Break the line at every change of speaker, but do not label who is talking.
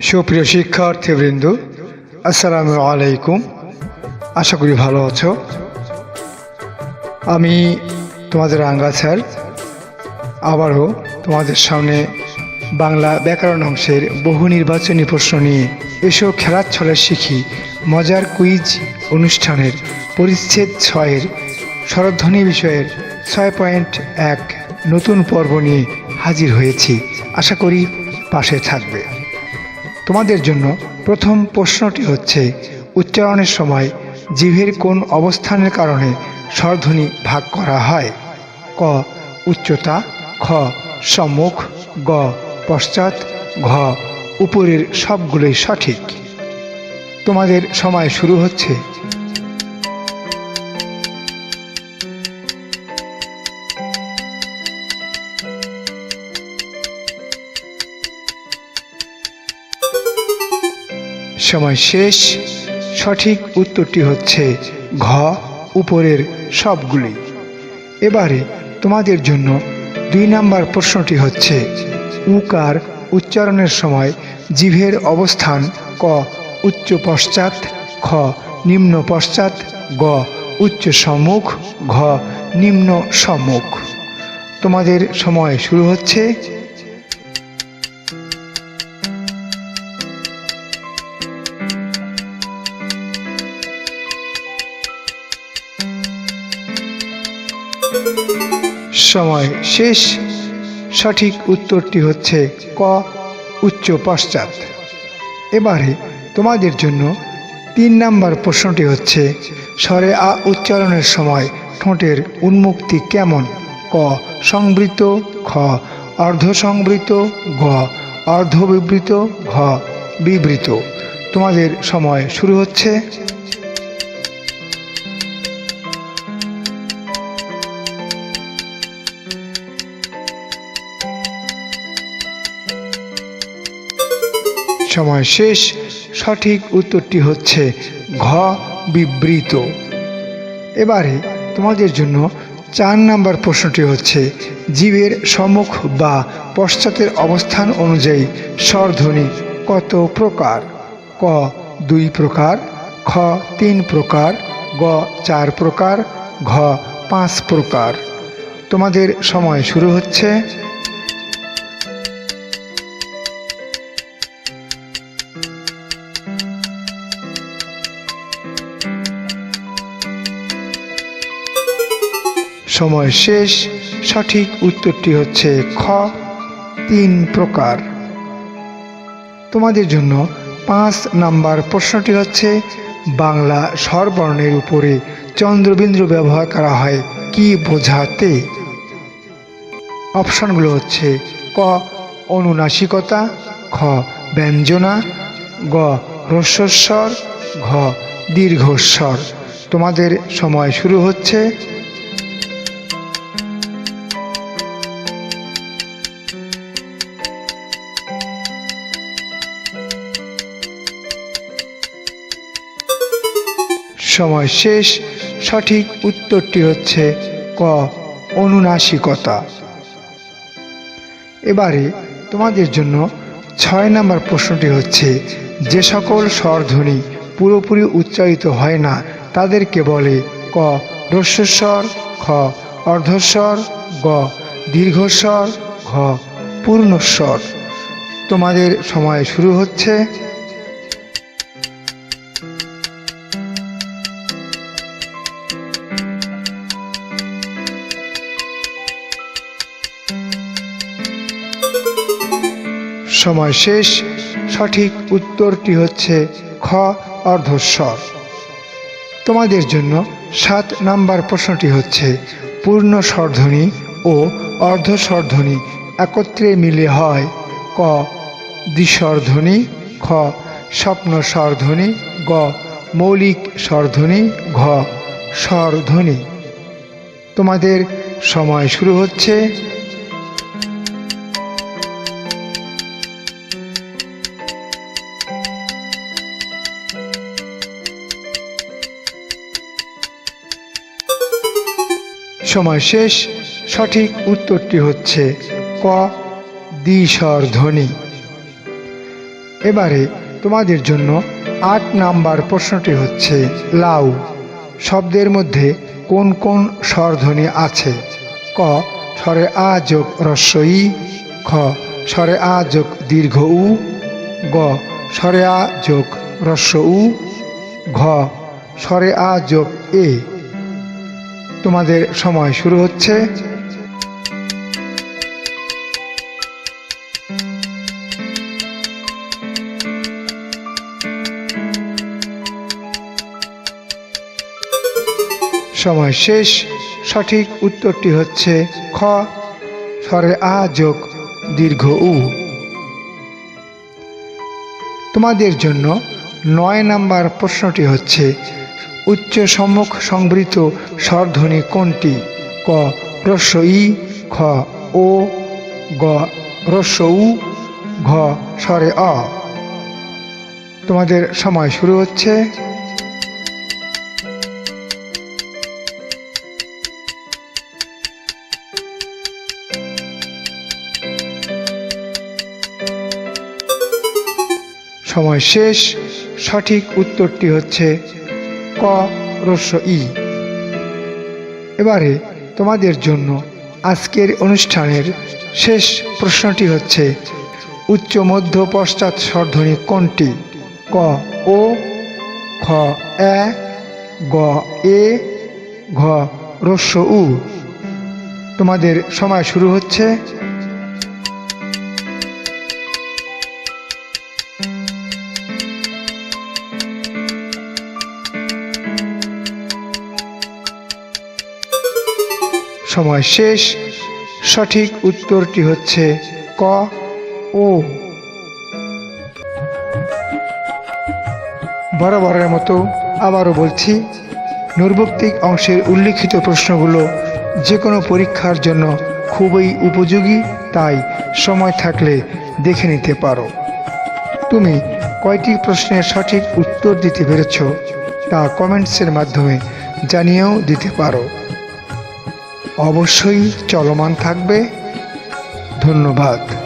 সুপ্রিয় শিক্ষার্থীবৃন্দ, আসসালামু আলাইকুম। আশা করি ভালো আছো। আমি তোমাদের আঙ্গা স্যার আবারও তোমাদের সামনে বাংলা ব্যাকরণ অংশের বহু নির্বাচনী প্রশ্ন নিয়ে এসব খেলার ছলে শিখি মজার কুইজ অনুষ্ঠানের পরিচ্ছেদ ছয়ের স্বরধ্বনি বিষয়ের ছয় পয়েন্ট এক নতুন পর্ব নিয়ে হাজির হয়েছি। আশা করি পাশে থাকবে। তোমাদের জন্য প্রথম প্রশ্নটি হচ্ছে, উচ্চারণের সময় জিভের কোন অবস্থানের কারণে স্বরধ্বনি ভাগ করা হয়? ক, উচ্চতা, খ, সম্মুখ, গ, পশ্চাৎ, ঘ, উপরের সবগুলোই সঠিক। তোমাদের সময় শুরু হচ্ছে সময় শেষ, সঠিক উত্তরটি হচ্ছে ঘ, উপরের সবগুলি। এবারে তোমাদের জন্য দুই নাম্বার প্রশ্নটি হচ্ছে, উকার উচ্চারণের সময় জিভের অবস্থান ক, উচ্চ পশ্চাৎ, খ, নিম্ন পশ্চাৎ, গ, উচ্চ সম্মুখ, ঘ, নিম্ন সম্মুখ। তোমাদের সময় শুরু হচ্ছে সময় শেষ সঠিক উত্তরটি হচ্ছে ক, উচ্চ পশ্চাৎ এবারে তোমাদের জন্য তিন নাম্বার প্রশ্নটি হচ্ছে, স্বরে আ উচ্চারণের সময় ঠোঁটের উন্মুক্তি কেমন? ক, সংবৃত, খ অর্ধ সংবৃত গ অর্ধ বিবৃত ঘ, বিবৃত। তোমাদের সময় শুরু হচ্ছে সময় শেষ, সঠিক উত্তরটি হচ্ছে ঘ বিবৃত। এবারে তোমাদের জন্য চার নাম্বার প্রশ্নটি হচ্ছে, জীবের সম্মুখ বা পশ্চাতের অবস্থান অনুযায়ী স্বরধ্বনি কত প্রকার? ক দুই প্রকার, খ তিন প্রকার, গ চার প্রকার, ঘ পাঁচ প্রকার। তোমাদের সময় শুরু হচ্ছে। সময় শেষ, সঠিক উত্তরটি হচ্ছে খ, তিন প্রকার। তোমাদের জন্য পাঁচ নাম্বার প্রশ্নটি হচ্ছে, বাংলা স্বরবর্ণের উপরে চন্দ্রবিন্দু ব্যবহার করা হয় কি বোঝাতে? অপশনগুলো হচ্ছে, ক, অনুনাসিকতা, খ, ব্যঞ্জনা, গ হ্রস্বস্বর ঘ, দীর্ঘস্বর। তোমাদের সময় শুরু হচ্ছে সময় শেষ, সঠিক উত্তরটি হচ্ছে ক, অনুনাসিকতা। এবারে তোমাদের জন্য ছয় নম্বর প্রশ্নটি হচ্ছে, যে সকল স্বরধ্বনি পুরোপুরি উচ্চারিত হয় না, তাদেরকে বলে ক রস্বস্বর খ, অর্ধস্বর, গ, দীর্ঘস্বর, ঘ, পূর্ণস্বর। তোমাদের সময় শুরু হচ্ছে। সময় শেষ, সঠিক উত্তরটি হচ্ছে খ অর্ধস্বর। তোমাদের জন্য সাত নাম্বার প্রশ্নটি হচ্ছে, পূর্ণ স্বরধ্বনি ও অর্ধ স্বরধ্বনি একত্রে মিলে হয় ক দ্বিস্বরধ্বনি, খ স্বপ্ন স্বরধ্বনি গ মৌলিক স্বরধ্বনি, ঘ স্বরধ্বনি। তোমাদের সময় শুরু হচ্ছে সময় শেষ, সঠিক উত্তরটি হচ্ছে ক, দ্বিস্বর ধ্বনি। এবারে তোমাদের জন্য আট নাম্বার প্রশ্নটি হচ্ছে, লাউ, শব্দের মধ্যে কোন কোন স্বরধ্বনি আছে? ক, স্বরে আ যোগ রস্ব ই, খ, স্বরে আ যোগ দীর্ঘ উ, গ, স্বরে আ যোগ রস্ব উ, ঘ, স্বরে আ যোগ এ। তোমাদের সময় শুরু হচ্ছে। সময় শেষ। সঠিক উত্তরটি হচ্ছে খ। স্বরে আ যোগ দীর্ঘ উ। তোমাদের জন্য নয় নাম্বার প্রশ্নটি হচ্ছে উচ্চ সম্মুখ সংবৃত স্বরধ্বনি কোনটি? ক রস্ব ই, খ, ও, গ রস্ব উ, ঘ, স্বরে অ তোমাদের সময় শুরু হচ্ছে। সময় শেষ। সঠিক উত্তরটি হচ্ছে ক রস্য ই। এবারে তোমাদের জন্য আজকের অনুষ্ঠানের শেষ প্রশ্নটি হচ্ছে, উচ্চ, মধ্য, পশ্চাৎ স্বরধ্বনি কোনটি? ক, ও, খ, এ, গ, এ, ঘ রস্য উ। তোমাদের সময় শুরু হচ্ছে। সময় শেষ, সঠিক উত্তরটি হচ্ছে ক, ও। বরাবরের মতো আবারও বলছি, নৈর্ভৌক্তিক অংশের উল্লিখিত প্রশ্নগুলো যে কোনো পরীক্ষার জন্য খুবই উপযোগী, তাই সময় থাকলে দেখে নিতে পারো। তুমি কয়টি প্রশ্নের সঠিক উত্তর দিতে পেরেছ তা কমেন্টসের মাধ্যমে জানিয়েও দিতে পারো। অবশ্যই চলমান থাকবে। ধন্যবাদ।